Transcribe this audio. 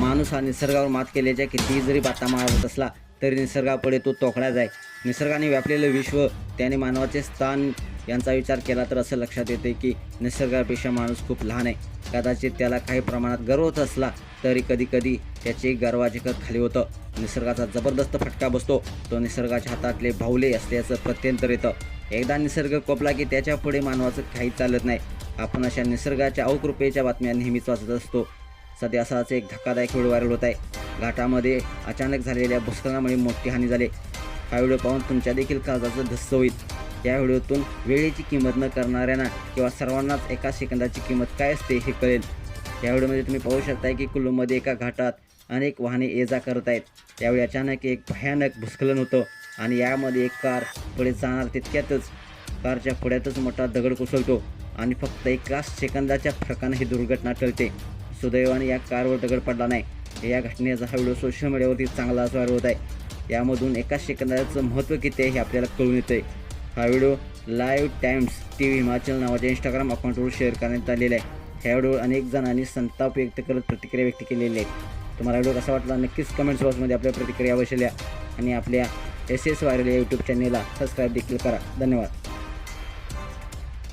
माणूस हा निसर्गावर मात केल्याच्या कितीही जरी बाता मारत असला तरी निसर्गापुढे तो तोकड्या जाय. निसर्गाने व्यापलेलं विश्व त्याने मानवाचे स्थान यांचा विचार केला तर असं लक्षात येते की निसर्गापेक्षा माणूस खूप लहान आहे. कदाचित त्याला काही प्रमाणात गर्व होत असला तरी कधी कधी त्याचे गर्वाचे कत खाली होतं. निसर्गाचा जबरदस्त फटका बसतो. तो निसर्गाच्या हातातले भावले असल्याचं प्रत्यंतर येतं. एकदा निसर्ग कोपला की त्याच्या पुढे मानवाचं काही चालत नाही. आपण अशा निसर्गाच्या अवकृपेच्या बातम्या नेहमीच वाचत असतो. सध्या असाच एक धक्कादायक व्हिडिओ व्हायरल होत आहे. घाटामध्ये अचानक झालेल्या भूस्खलनामुळे मोठी हानी झाली. हा व्हिडिओ पाहून तुमच्या देखील काळजाचं धस्स होईल. या व्हिडिओतून वेळेची किंमत न करणाऱ्यांना किंवा सर्वांनाच एका सेकंदाची किंमत काय असते हे कळेल. या व्हिडिओमध्ये तुम्ही पाहू शकताय की कुल्लूमध्ये एका घाटात अनेक वाहने ये जा करत आहेत. त्यावेळी अचानक एक भयानक भूस्खलन होतं आणि यामध्ये एक कार पुढे जाणार तितक्यातच कारच्या पुढ्यातच मोठा दगड कोसळतो आणि फक्त एकाच सेकंदाच्या फरकानं ही दुर्घटना टळते. सुदैवाने या कारवर दगड पडला नाही. या घटनेचा हा व्हिडिओ सोशल मीडियावरती चांगला व्हायरल होत आहे. यामधून एका सेकंदाचं महत्त्व किती आहे हे आपल्याला कळून येतं आहे हा video live Times T V Himachal नावाच्या इंस्टाग्राम अकाउंटवर शेअर करण्यात आलेला आहे. ह्या व्हिडिओ अनेक जणांनी संताप व्यक्त करत प्रतिक्रिया व्यक्त केलेली आहे. तुम्हाला व्हिडिओ कसा वाटला? नक्कीच कमेंट्स बॉक्समध्ये आपल्या प्रतिक्रिया अवश्य लिहा आणि आपल्या एस एस व्हायरल या यूट्यूब चॅनेलला सबस्क्राईब देखील करा. धन्यवाद.